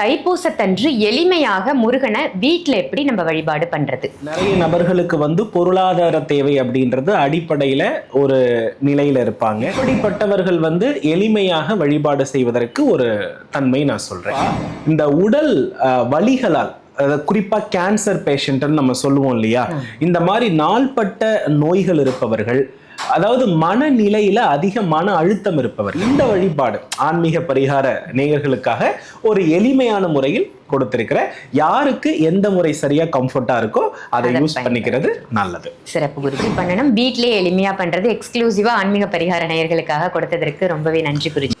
தைப்பூசத்தன்று எளிமையாக முருகனை வீட்டில் எப்படி நம்ம வழிபாடு பண்றது? நிறைய நபர்களுக்கு வந்து பொருளாதார தேவை அப்படின்றது அடிப்படையில ஒரு நிலையில இருப்பாங்க. இப்படிப்பட்டவர்கள் வந்து எளிமையாக வழிபாடு செய்வதற்கு ஒரு தன்மை நான் சொல்றேன். இந்த உடல் அஹ், வலிகளால் அதாவது குறிப்பா கேன்சர் பேஷண்ட்னு நம்ம சொல்லுவோம் இல்லையா? இந்த மாதிரி நாள்பட்ட நோய்கள் இருப்பவர்கள் அதாவது மனநிலையில அதிக மன அழுத்தம் இருப்பவர் இந்த வழிபாடு ஆன்மீக பரிகார நேயர்களுக்காக ஒரு எளிமையான முறையில் கொடுத்திருக்கிற யாருக்கு எந்த முறை சரியா கம்ஃபர்ட்டா இருக்கோ அதை யூஸ் பண்ணிக்கிறது நல்லது. சிறப்பு குருஜி பண்ணணும். வீட்டிலேயே எளிமையா பண்றது எக்ஸ்க்ளூசிவா ஆன்மீக பரிகார நேயர்களுக்காக கொடுத்ததற்கு ரொம்பவே நன்றி குருஜி.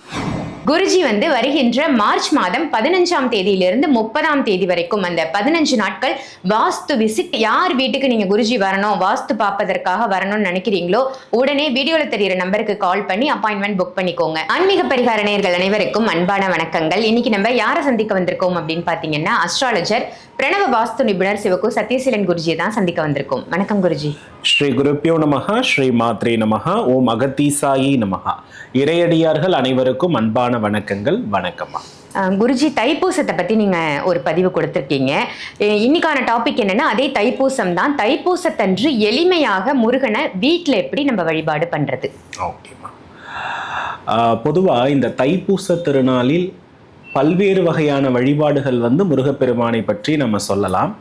குருஜி வந்து வருகின்ற மார்ச் மாதம் பதினஞ்சாம் தேதியிலிருந்து முப்பதாம் தேதி வரைக்கும் அந்த பதினஞ்சு நாட்கள் வாஸ்து விசிட் யார் வீட்டுக்கு நீங்க குருஜி வரணும் வாஸ்து பார்ப்பதற்காக வரணும்னு நினைக்கிறீங்களோ உடனே வீடியோல தெரியுற நம்பருக்கு கால் பண்ணி அப்பாயின்மெண்ட் புக் பண்ணிக்கோங்க. ஆன்மீக பரிகார நேர்கள் அனைவருக்கும் அன்பான வணக்கங்கள். இன்னைக்கு நம்ம யாரை சந்திக்க வந்திருக்கோம் அப்படின்னு பாத்தீங்கன்னா அஸ்ட்ராலஜர் பிரணவ வாஸ்து நிபுணர் சிவகு சத்யசீலன் குருஜியை தான் சந்திக்க வந்திருக்கோம். வணக்கம் குருஜி. ஸ்ரீ குருப்பியோ நமஹ ஸ்ரீ மாத்ரே நமஹ ஓம் அகத்தீசாயி நமகா இறையடியார்கள் அனைவருக்கும் அன்பான வணக்கங்கள் வணக்கம்மா. குருஜி தைப்பூசத்தை பத்தி நீங்க ஒரு பதிவு கொடுத்திருக்கீங்க. இன்னைக்கான டாபிக் என்னன்னா அதே தைப்பூசம் தான். தைப்பூசத்தன்று எளிமையாக முருகனை வீட்டில் எப்படி நம்ம வழிபாடு பண்றது? ஓகேம்மா. பொதுவாக இந்த தைப்பூச திருநாளில் பல்வேறு வகையான வழிபாடுகள் வந்து முருகப்பெருமானை பற்றி நம்ம சொல்லலாம்.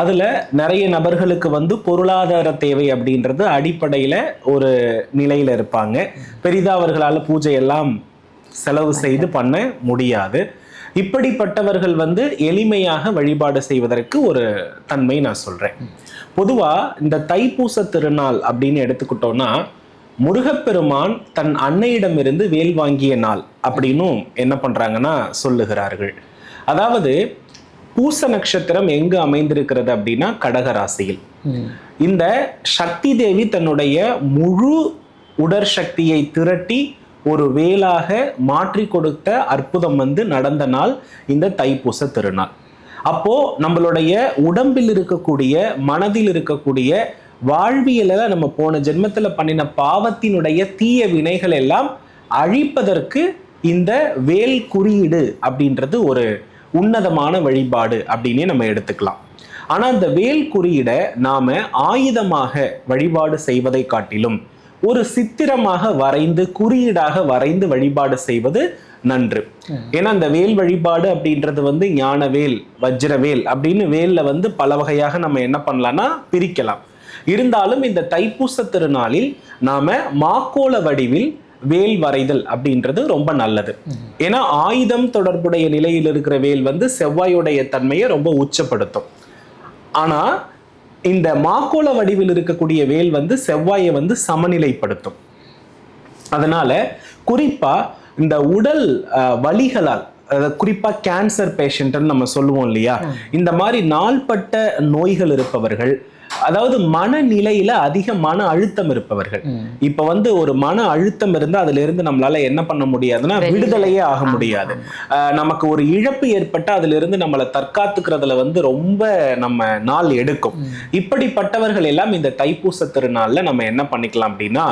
அதில் நிறைய நபர்களுக்கு வந்து பொருளாதார தேவை அப்படின்றது அடிப்படையில் ஒரு நிலையில் இருப்பாங்க. பெரிதாக அவர்களால் பூஜையெல்லாம் செலவு செய்து பண்ண முடியாது. இப்படிப்பட்டவர்கள் வந்து எளிமையாக வழிபாடு செய்வதற்கு ஒரு தன்மை நான் சொல்கிறேன் பொதுவாக இந்த தைப்பூச திருநாள் அப்படின்னு எடுத்துக்கிட்டோம்னா முருகப்பெருமான் தன் அன்னையிடமிருந்து வேல் வாங்கிய நாள் அப்படின்னும் என்ன பண்றாங்கன்னா சொல்லுகிறார்கள். அதாவது பூச நட்சத்திரம் எங்கு அமைந்திருக்கிறது அப்படின்னா கடகராசியில். இந்த சக்தி தேவி தன்னுடைய முழு உடற் சக்தியை திரட்டி ஒரு வேலாக மாற்றி கொடுத்த அற்புதம் வந்து நடந்த நாள் இந்த தைப்பூச திருநாள். அப்போ நம்மளுடைய உடம்பில் இருக்கக்கூடிய மனதில் இருக்கக்கூடிய வாழ்வியலில் நம்ம போன ஜென்மத்தில் பண்ணின பாவத்தினுடைய தீய வினைகள் எல்லாம் அழிப்பதற்கு இந்த வேல் குறியீடு அப்படின்றது ஒரு உன்னதமான வழிபாடு அப்படின்னே நம்ம எடுத்துக்கலாம். ஆனால் இந்த வேல் குறியீடை நாம் ஆயுதமாக வழிபாடு செய்வதை காட்டிலும் ஒரு சித்திரமாக வரைந்து குறியீடாக வரைந்து வழிபாடு செய்வது நன்று. ஏன்னா அந்த வேல் வழிபாடு அப்படின்றது வந்து ஞானவேல் வஜ்ரவேல் அப்படின்னு வேல்ல வந்து பல வகையாக நம்ம என்ன பண்ணலாம்னா பிரிக்கலாம். இருந்தாலும் இந்த தைப்பூச திருநாளில் நாம மாக்கோல வடிவில் வேல் வரைதல் அப்படின்றது ரொம்ப நல்லது. ஏன்னா ஆயுதம் தொடர்புடைய நிலையில் இருக்கிற வேல் வந்து செவ்வாயுடைய தன்மையை ரொம்ப உச்சப்படுத்தும். ஆனா இந்த மாக்கோல வடிவில் இருக்கக்கூடிய வேல் வந்து செவ்வாயை வந்து சமநிலைப்படுத்தும். அதனால குறிப்பா இந்த உடல் வலிகளால் அதாவது குறிப்பா கேன்சர் பேஷண்ட்னு நம்ம சொல்லுவோம் இல்லையா? இந்த மாதிரி நாள்பட்ட நோய்கள் இருப்பவர்கள் அதாவது மனநிலையில அதிக மன அழுத்தம் இருப்பவர்கள். இப்ப வந்து ஒரு மன அழுத்தம் இருந்தா அதுல இருந்து நம்மளால என்ன பண்ண முடியாதுன்னா. விடுதலையே ஆக முடியாது. நமக்கு ஒரு இழப்பு ஏற்பட்டு அதுல இருந்து நம்மளை தற்காத்துக்கிறதுல வந்து ரொம்ப நம்ம நாள் எடுக்கும். இப்படிப்பட்டவர்கள் எல்லாம் இந்த தைப்பூச திருநாள்ல நம்ம என்ன பண்ணிக்கலாம் அப்படின்னா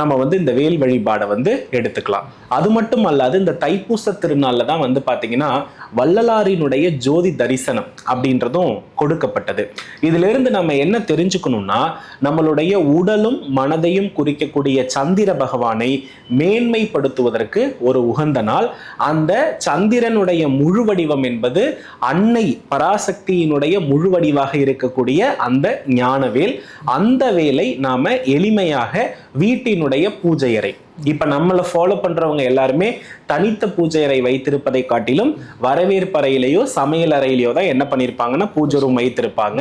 நம்ம வந்து இந்த வேல் வழிபாடை வந்து எடுத்துக்கலாம். அது மட்டும் அல்லாது இந்த தைப்பூச திருநாள்ல தான் வந்து பாத்தீங்கன்னா வள்ளலாரினுடைய ஜோதி தரிசனம் அப்படின்றதும் கொடுக்கப்பட்டது. இதிலிருந்து நம்ம என்ன தெரிஞ்சுக்கணும்னா நம்மளுடைய உடலும் மனதையும் குறிக்கக்கூடிய சந்திர பகவானை மேன்மைப்படுத்துவதற்கு ஒரு உகந்த நாள். அந்த சந்திரனுடைய முழு வடிவம் என்பது அன்னை பராசக்தியினுடைய முழு வடிவாக இருக்கக்கூடிய அந்த ஞானவேல். அந்த வேலை நாம எளிமையாக வீட்டினுடைய பூஜை அறை. இப்ப நம்மளை ஃபாலோ பண்றவங்க எல்லாருமே தனித்த பூஜை அறை வைத்திருப்பதை காட்டிலும் வரவேற்பறையிலேயோ சமையல் அறையிலையோ தான் என்ன பண்ணியிருப்பாங்கன்னா பூஜை ரூம் வைத்திருப்பாங்க.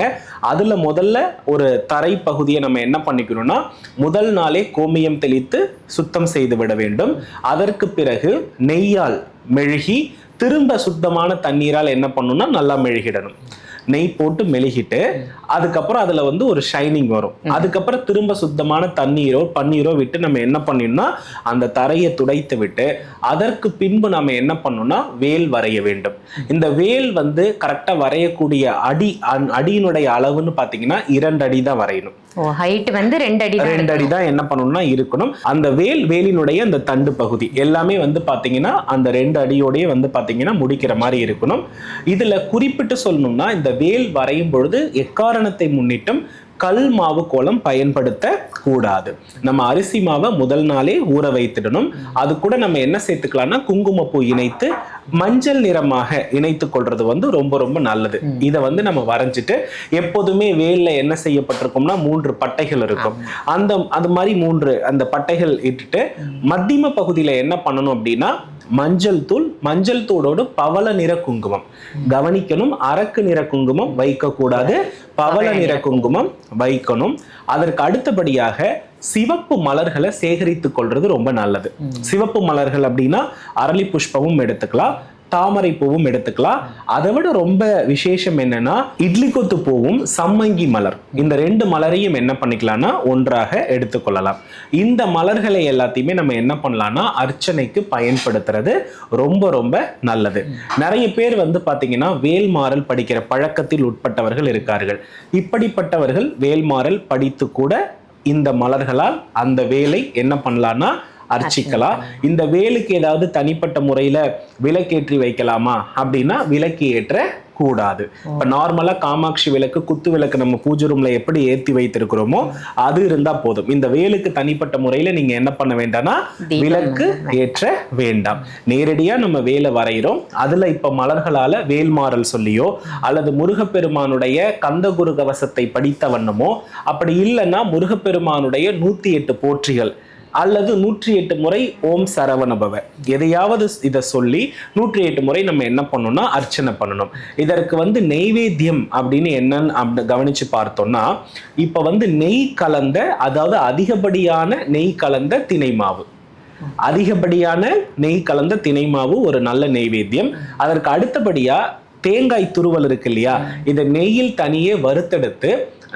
அதுல முதல்ல ஒரு தரை பகுதியை நம்ம என்ன பண்ணிக்கணும்னா முதல் நாளே கோமியம் தெளித்து சுத்தம் செய்து விட வேண்டும். அதற்கு பிறகு நெய்யால் மெழுகி திரும்ப சுத்தமான தண்ணீரால் என்ன பண்ணணும்னா நல்லா மெழுகிடணும். நெய் போட்டு மெழுகிட்டு அதுக்கப்புறம் அதுல வந்து ஒரு ஷைனிங் வரும். அதுக்கப்புறம் திரும்ப சுத்தமான தண்ணீரோ பன்னீரோ விட்டு நம்ம என்ன பண்ணிடணும்னா அந்த தரையை துடைத்து விட்டு அதற்கு பின்பு நம்ம என்ன பண்ணணும்னா வேல் வரைய வேண்டும். இந்த வேல் வந்து கரெக்டா வரையக்கூடிய அடி அடியினுடைய அளவுன்னு பாத்தீங்கன்னா இரண்டு அடி தான் வரையணும். ஹைட் வந்து ரெண்டு அடி ரெண்டு அடி தான் என்ன பண்ணணும்னா இருக்கணும். அந்த வேல் வேலினுடைய அந்த தண்டு பகுதி எல்லாமே வந்து பாத்தீங்கன்னா அந்த ரெண்டு அடியோடயே வந்து பாத்தீங்கன்னா முடிக்கிற மாதிரி இருக்கணும். இதுல குறிப்பிட்டு சொல்லணும்னா இந்த வேல் வரையும் பொழுது எக்காரணத்தை முன்னிட்டும் கல் மாவு கோலம் பயன்படுத்த கூடாது. நம்ம அரிசி மாவை முதல் நாளே ஊற வைத்திடணும். அது கூட நம்ம என்ன சேர்த்துக்கலாம்னா குங்குமப்பூ இணைத்து மஞ்சள் நிறமாக இணைத்து கொள்றது வந்து ரொம்ப ரொம்ப நல்லது. இதை வந்து நம்ம வரைஞ்சிட்டு எப்போதுமே வேல்ல என்ன செய்யப்பட்டிருக்கும்னா மூன்று பட்டைகள் இருக்கும். அந்த அது மாதிரி மூன்று அந்த பட்டைகள் இட்டுட்டு மத்தியம பகுதியில என்ன பண்ணணும் அப்படின்னா மஞ்சள் தூள் மஞ்சள் தூளோடு பவள நிற குங்குமம். கவனிக்கணும் அரக்கு நிற குங்குமம் வைக்கக்கூடாது. பவள நிற குங்குமம் வைக்கணும். அதற்கு அடுத்தபடியாக சிவப்பு மலர்களை சேகரித்து கொள்றது ரொம்ப நல்லது. சிவப்பு மலர்கள் அப்படின்னா அரளி புஷ்பமும் எடுத்துக்கலாம். தாமரை பூவும் எடுத்துக்கலாம். அதை விட ரொம்ப விசேஷம் என்னன்னா இட்லி கொத்து பூவும் சம்மங்கி மலர். இந்த ரெண்டு மலரையும் என்ன பண்ணிக்கலாம்னா ஒன்றாக எடுத்துக்கொள்ளலாம். இந்த மலர்களை எல்லாத்தையுமே நம்ம என்ன பண்ணலாம்னா அர்ச்சனைக்கு பயன்படுத்துறது ரொம்ப ரொம்ப நல்லது. நிறைய பேர் வந்து பார்த்தீங்கன்னா வேல்மாறல் படிக்கிற பழக்கத்தில் உட்பட்டவர்கள் இருக்கார்கள். இப்படிப்பட்டவர்கள் வேல்மாறல் படித்து கூட இந்த மலர்களால் அந்த வேலை என்ன பண்ணலான்னா அர்ச்சிக்கலாம். இந்த வேலுக்கு ஏதாவது தனிப்பட்ட முறையில விளக்கேற்றி வைக்கலாமா? அப்படின்னா விளக்கு ஏற்ற கூடாது. இப்ப நார்மலா காமாட்சி விளக்கு குத்து விளக்கு நம்ம பூஜை ரூம்ல எப்படி ஏத்தி வைத்திருக்கிறோமோ அது இருந்தா போதும். இந்த வேலுக்கு தனிப்பட்ட முறையில நீங்க என்ன பண்ண வேண்டாம்னா விளக்கு ஏற்ற வேண்டாம். நேரடியா நம்ம வேலை வரைகிறோம் அதுல இப்ப மலர்களால வேல்மாறல் சொல்லியோ அல்லது முருகப்பெருமானுடைய கந்தகுரு கவசத்தை படித்த வண்ணமோ அப்படி இல்லைன்னா முருகப்பெருமானுடைய நூத்தி எட்டு போற்றிகள். அல்லது நூற்றி எட்டு முறை ஓம் சரவணபவ. எதையாவது இதை சொல்லி நூற்றி எட்டு முறை நம்ம என்ன பண்ணணும்னா அர்ச்சனை பண்ணணும். இதற்கு வந்து நெய்வேத்தியம் அப்படின்னு என்னன்னு அப்படி கவனிச்சு பார்த்தோம்னா இப்ப வந்து நெய் கலந்த அதாவது அதிகப்படியான நெய் கலந்த திணை மாவு. அதிகப்படியான நெய் கலந்த திணை மாவு ஒரு நல்ல நெய்வேத்தியம். அதற்கு அடுத்தபடியா தேங்காய் துருவல் இருக்கு இல்லையா? இதை நெய்யில் தனியே வறுத்தெடுத்து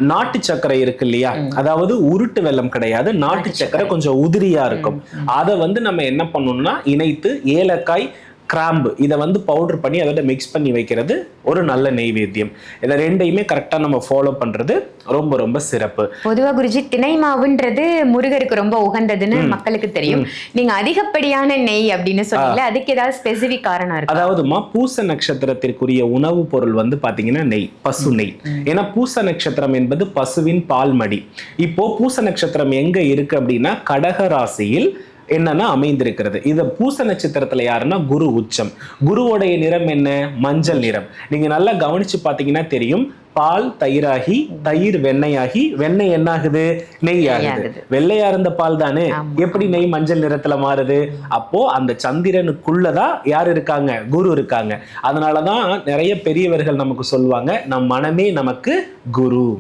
நாட்டு சர்க்கரை இருக்கு இல்லையா? அதாவது உருட்டு வெல்லம் கிடையாது. நாட்டு சர்க்கரை கொஞ்சம் உதிரியா இருக்கும். அதை வந்து நம்ம என்ன பண்ணணும்னா இணைத்து ஏலக்காய் கிராம்பு. இதை வந்து பவுடர் பண்ணி அதோட மிக்ஸ் பண்ணி வைக்கிறது ஒரு நல்ல நெய்வேத்தியம். இதை ரெண்டையுமே கரெக்டாக நம்ம ஃபாலோ பண்றது ரொம்ப ரொம்ப சிறப்பு. பொதுவா குருஜி திணை மாவுன்றது முருகருக்கு ரொம்ப உகந்ததுன்னு மக்களுக்கு தெரியும். நீங்க அதிகப்படியான நெய் அப்படின்னு சொன்னீங்கல்ல அதுக்கு ஏதாவது ஸ்பெசிபிக் காரணம் இருக்கு? அதாவதுமா பூச நட்சத்திரத்திற்குரிய உணவுப் பொருள் வந்து பாத்தீங்கன்னா நெய் பசு நெய். ஏன்னா பூச நட்சத்திரம் என்பது பசுவின் பால்மடி. இப்போ பூச நட்சத்திரம் எங்க இருக்கு அப்படின்னா கடக ராசியில் என்னன்னா அமைந்திருக்கிறது? இது பூச நட்சத்திரத்துல யாருன்னா குரு உச்சம். குருவோடைய நிறம் என்ன? மஞ்சள் நிறம். நீங்க நல்லா கவனிச்சு பாத்தீங்கன்னா தெரியும். பால் தயிராகி தயிர் வெண்ணெயாகி வெண்ணெய் என்ன ஆகுது நெய் ஆகுது. வெள்ளையா இருந்த பால் தானே. எப்படி நெய் மஞ்சள் நிறத்துல மாறுது? அப்போ அந்த சந்திரனுக்குள்ளதான் யார் இருக்காங்க? குரு இருக்காங்க. அதனாலதான் நிறைய பெரியவர்கள் நமக்கு சொல்லுவாங்க நம் மனமே நமக்கு குரு.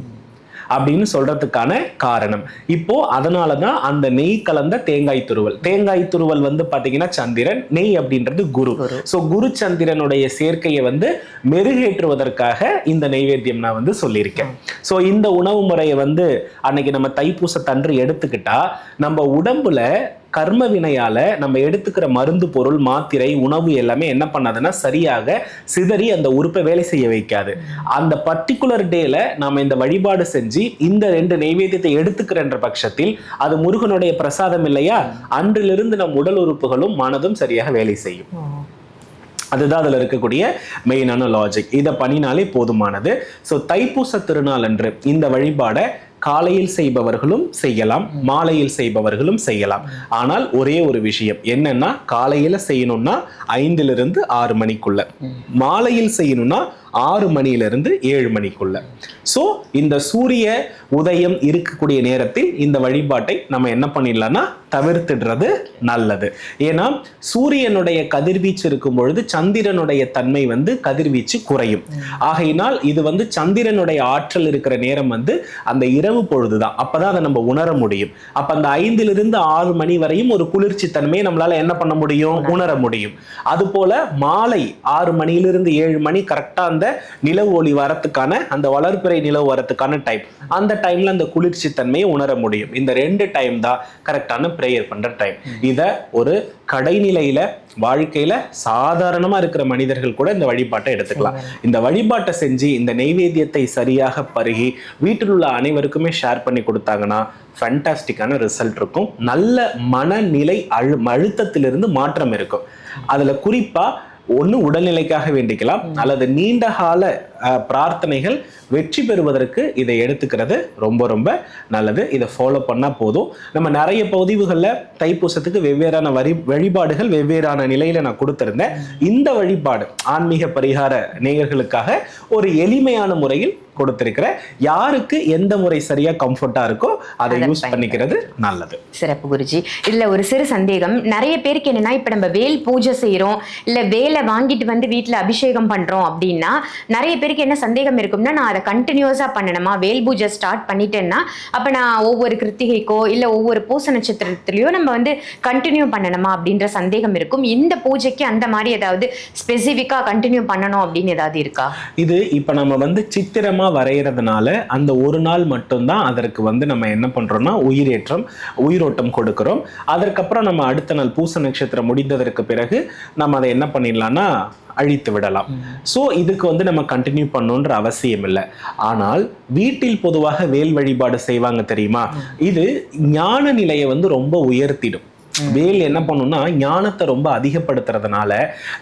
அப்படின்னு சொல்றதுக்கான காரணம். இப்போ அதனாலதான் அந்த நெய் கலந்த தேங்காய் துருவல். தேங்காய் துருவல் வந்து பாத்தீங்கன்னா சந்திரன் நெய் அப்படின்றது குரு. சோ குரு சந்திரனுடைய சேர்க்கையை வந்து மெருகேற்றுவதற்காக இந்த நெய்வேத்தியம் நான் வந்து சொல்லியிருக்கேன். சோ இந்த உணவு முறையை வந்து அன்னைக்கு நம்ம தைப்பூசத்தன்று எடுத்துக்கிட்டா நம்ம உடம்புல கர்ம வினையால நம்ம எடுத்துக்கிற மருந்து பொருள் மாத்திரை உணவு எல்லாமே என்ன பண்ணாதுன்னா சரியாக சிதறி அந்த உறுப்பை வேலை செய்ய வைக்காது. அந்த பர்டிகுலர் டேல நாம இந்த வழிபாடு செஞ்சு இந்த ரெண்டு நெய்வேத்தியத்தை எடுத்துக்கிறன்ற பட்சத்தில் அது முருகனுடைய பிரசாதம் இல்லையா? அன்றிலிருந்து நம் உடல் உறுப்புகளும் மனதும் சரியாக வேலை செய்யும். அதுதான் அதில் இருக்கக்கூடிய மெயினான லாஜிக் இதை பண்ணினாலே போதுமானது. ஸோ தைப்பூச திருநாள் அன்று இந்த வழிபாடை காலையில் செய்பவர்களும் செய்யலாம் மாலையில் செய்பவர்களும் செய்யலாம். ஆனால் ஒரே ஒரு விஷயம் என்னன்னா காலையில செய்யணும்னா ஐந்திலிருந்து ஆறு மணிக்குள்ள. மாலையில் செய்யணும்னா ஆறு மணியிலிருந்து ஏழு மணிக்குள்ள. ஸோ இந்த சூரிய உதயம் இருக்கக்கூடிய நேரத்தில் இந்த வழிபாட்டை நம்ம என்ன பண்ணிடலாம்னா தவிர்த்துடுறது நல்லது. ஏன்னா சூரியனுடைய கதிர்வீச்சு இருக்கும் பொழுது சந்திரனுடைய தன்மை வந்து கதிர்வீச்சு குறையும். ஆகையினால் இது வந்து சந்திரனுடைய ஆற்றல் இருக்கிற நேரம் வந்து அந்த இரவு பொழுதுதான். அப்பதான் அதை நம்ம உணர முடியும். அப்ப அந்த ஐந்திலிருந்து ஆறு மணி வரையும் ஒரு குளிர்ச்சி தன்மையை நம்மளால என்ன பண்ண முடியும்? உணர முடியும். அது போல மாலை ஆறு மணியிலிருந்து ஏழு மணி கரெக்டா அந்த நிலவு ஒளி வரத்துக்கான அந்த வளர்பிறை நிலவு வரத்துக்கான டைம் அந்த டைம்ல அந்த குளிர்ச்சி தன்மையை உணர முடியும். இந்த ரெண்டு டைம் தான் கரெக்டான ப்ரேயர் பண்ற டைம் இத ஒரு கடைநிலையில வாழ்க்கையில சாதாரணமா இருக்கிற மனிதர்கள் கூட இந்த வழிபாட்டை எடுத்துக்கலாம். இந்த வழிபாட்டை செஞ்சு இந்த நெய்வேத்தியத்தை சரியாக பருகி வீட்டில் உள்ள அனைவருக்குமே ஷேர் பண்ணி கொடுத்தாங்கன்னா ஃபேண்டாஸ்டிக்கான ரிசல்ட் இருக்கும். நல்ல மனநிலை அழு அழுத்தத்திலிருந்து மாற்றம் இருக்கும். அதுல குறிப்பா ஒன்று உடல்நிலைக்காக வேண்டிக்கலாம் அல்லது நீண்ட கால பிரார்த்தனைகள் வெற்றி பெறுவதற்கு இதை எடுத்துக்கிறது. ரொம்ப ரொம்ப நல்லது. இதை ஃபாலோ பண்ணால் போதும். நம்ம நிறைய பதிவுகளில் தைப்பூசத்துக்கு வெவ்வேறான வரி வழிபாடுகள் வெவ்வேறான நிலையில நான் கொடுத்திருந்தேன். இந்த வழிபாடு ஆன்மீக பரிகார நேயர்களுக்காக ஒரு எளிமையான முறையில் கொடுத்திருக்கிறேன் யாருக்கு எந்த முறை சரியா கம்ஃபர்ட்டா இருக்கோ அதை யூஸ் பண்ணிக்கிறது நல்லது. சிறப்பு குருஜி. இதுல ஒரு சிறு சந்தேகம். நிறைய பேருக்கு என்னன்னா இப்ப நம்ம வேல் பூஜை செய்றோம் இல்ல வேலை வாங்கிட்டு வந்து வீட்ல அபிஷேகம் பண்றோம் அப்படின்னா நிறைய பேருக்கு என்ன சந்தேகம் இருக்கும்னா நான் அதை கண்டினியூஸா பண்ணணுமா? வேல் பூஜை ஸ்டார்ட் பண்ணிட்டேன்னா அப்ப நான் ஒவ்வொரு கிருத்திகைக்கோ இல்ல ஒவ்வொரு பூச நட்சத்திரத்திலயோ நம்ம வந்து கண்டினியூ பண்ணணுமா அப்படின்ற சந்தேகம் இருக்கும். இந்த பூஜைக்கு அந்த மாதிரி ஏதாவது ஸ்பெசிஃபிக்கா கண்டினியூ பண்ணணும் அப்படின்னு ஏதாவது இருக்கா? இது இப்ப நம்ம வந்து சித்திரமா வரைகிறதுனால அந்த ஒரு நாள் மட்டும்தான் அதற்கு வந்து நம்ம என்ன பண்றோம்னா உயிரேற்றம் உயிரோட்டம் கொடுக்கிறோம். அதற்கப்புறம் நம்ம அடுத்த நாள் பூச நட்சத்திரம் முடிந்ததற்கு பிறகு நம்ம அதை என்ன பண்ணிடலாம்னா அழித்து விடலாம். ஸோ இதுக்கு வந்து நம்ம கண்டினியூ பண்ணணுன்ற அவசியம் இல்லை. ஆனால் வீட்டில் பொதுவாக வேல் வழிபாடு செய்வாங்க தெரியுமா? இது ஞான நிலையை வந்து ரொம்ப உயர்த்திடும். வேல் என்ன பண்ணும்னா ஞானத்தை ரொம்ப அதிகப்படுத்துறதுனால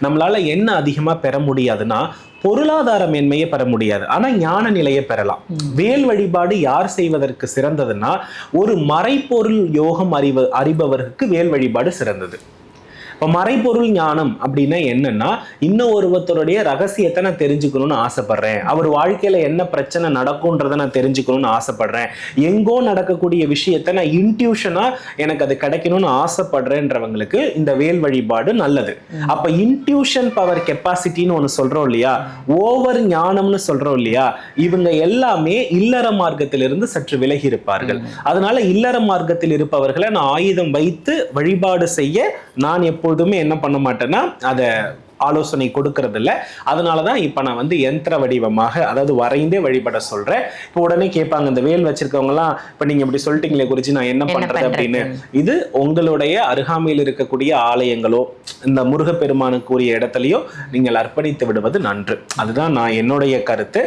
நம்மளால என்ன அதிகமா பெற முடியாதுன்னா பொருளாதார மேன்மையை பெற முடியாது. ஆனா ஞான நிலையை பெறலாம். வேல் வழிபாடு யார் செய்வதற்கு சிறந்ததுன்னா ஒரு மறைப்பொருள் யோகம் அறிவ அறிபவருக்கு வேல் வழிபாடு சிறந்தது. இப்போ மறைபொருள் ஞானம் அப்படின்னா என்னன்னா இன்னும் ஒருவத்தருடைய ரகசியத்தை நான் தெரிஞ்சுக்கணும்னு ஆசைப்படுறேன். அவர் வாழ்க்கையில என்ன பிரச்சனை நடக்கும்ன்றதை நான் தெரிஞ்சுக்கணும்னு ஆசைப்படுறேன். எங்கோ நடக்கக்கூடிய விஷயத்தை நான் இன்ட்யூஷனா எனக்கு அது கிடைக்கணும்னு ஆசைப்படுறேன்றவங்களுக்கு இந்த வேல் வழிபாடு நல்லது. அப்ப இன்ட்யூஷன் பவர் கெப்பாசிட்டின்னு ஒன்று சொல்றோம் இல்லையா? ஓவர் ஞானம்னு சொல்றோம் இல்லையா? இவங்க எல்லாமே இல்லற மார்க்கத்திலிருந்து சற்று விலகி இருப்பார்கள். அதனால இல்லற மார்க்கத்தில் இருப்பவர்களை நான் ஆயுதம் வைத்து வழிபாடு செய்ய நான் எப்பொழுதுமே என்ன பண்ண மாட்டேன்னா அதை ஆலோசனை கொடுக்கறது இல்ல அதனால தான் இப்போ நான் வந்து யந்திர வடிவமாக அதாவது வரைந்தே வழிபட சொல்றேன். இப்போ உடனே கேட்பாங்க இந்த வேல் வச்சிருக்கவங்கலாம் இப்போ நீங்க இப்படி சொல்லிட்டீங்களே குறிச்சு நான் என்ன பண்றது அப்படின்னு? இது உங்களுடைய அருகாமையில் இருக்கக்கூடிய ஆலயங்களோ இந்த முருகப்பெருமானுக்குரிய இடத்துலயோ நீங்கள் அர்ப்பணித்து விடுவது நன்று. அதுதான் நான் என்னுடைய கருத்து.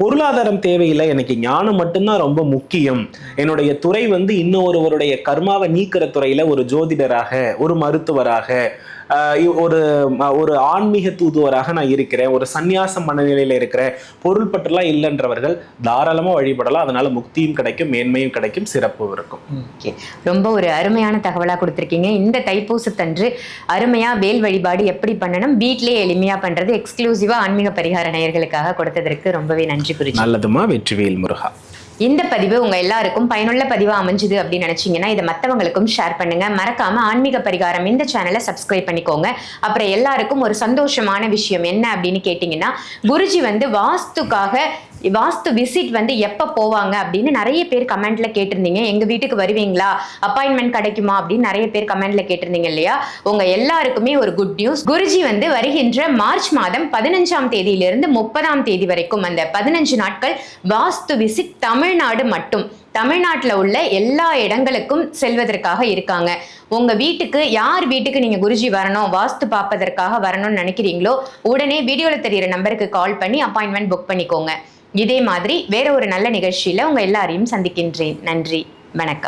பொருளாதாரம் தேவையில்லை. எனக்கு ஞானம் மட்டும்தான் ரொம்ப முக்கியம். என்னுடைய துறை வந்து இன்னொருவருடைய கர்மாவை நீக்கிற துறையில ஒரு ஜோதிடராக ஒரு மருத்துவராக ஒரு ஒரு ஆன்மீக தூதுவராக நான் இருக்கிறேன் ஒரு சந்நியாச மனநிலையில இருக்கிறேன். பொருள் பற்றலாம் இல்லைன்றவர்கள் தாராளமா வழிபடலாம். அதனால முக்தியும் கிடைக்கும் மேன்மையும் கிடைக்கும் சிறப்பும் இருக்கும். ஓகே. ரொம்ப ஒரு அருமையான தகவலா கொடுத்துருக்கீங்க. இந்த தைப்பூசத்தன்று அருமையா வேல் வழிபாடு எப்படி பண்ணணும்? வீட்லயே எளிமையா பண்றது எக்ஸ்க்ளூசிவா ஆன்மீக பரிகார நேயர்களுக்காக கொடுத்ததற்கு ரொம்பவே நன்றி குருஜி. நல்லதுமா வெற்றிவேல் முருகா. இந்த பதிவு உங்க எல்லாருக்கும் பயனுள்ள பதிவா அமைஞ்சுது அப்படின்னு நினைச்சீங்கன்னா இதை மத்தவங்களுக்கும் ஷேர் பண்ணுங்க. மறக்காம ஆன்மீக பரிகாரம் இந்த சேனலை சப்ஸ்கிரைப் பண்ணிக்கோங்க. அப்புறம் எல்லாருக்கும் ஒரு சந்தோஷமான விஷயம் என்ன அப்படின்னு கேட்டிங்கன்னா குருஜி வந்து வாஸ்துக்காக வாஸ்து விசிட் வந்து எப்போ போவாங்க அப்படின்னு நிறைய பேர் கமெண்ட்ல கேட்டிருந்தீங்க. எங்க வீட்டுக்கு வருவீங்களா? அப்பாயின்மெண்ட் கிடைக்குமா? அப்படின்னு நிறைய பேர் கமெண்ட்ல கேட்டிருந்தீங்க இல்லையா? உங்க எல்லாருக்குமே ஒரு குட் நியூஸ் குருஜி வந்து வருகின்ற மார்ச் மாதம் பதினஞ்சாம் தேதியிலிருந்து முப்பதாம் தேதி வரைக்கும் அந்த பதினஞ்சு நாட்கள் வாஸ்து விசிட் தமிழ்நாடு மட்டும். தமிழ்நாட்டில் உள்ள எல்லா இடங்களுக்கும் செல்வதற்காக இருக்காங்க. உங்க வீட்டுக்கு யார் வீட்டுக்கு நீங்க குருஜி வரணும் வாஸ்து பார்ப்பதற்காக வரணும்னு நினைக்கிறீங்களோ உடனே வீடியோல தெரியிற நம்பருக்கு கால் பண்ணி அப்பாயின்மெண்ட் புக் பண்ணிக்கோங்க. இதே மாதிரி வேற ஒரு நல்ல நிகழ்ச்சியில உங்க எல்லாரையும் சந்திக்கின்றேன். நன்றி. வணக்கம்.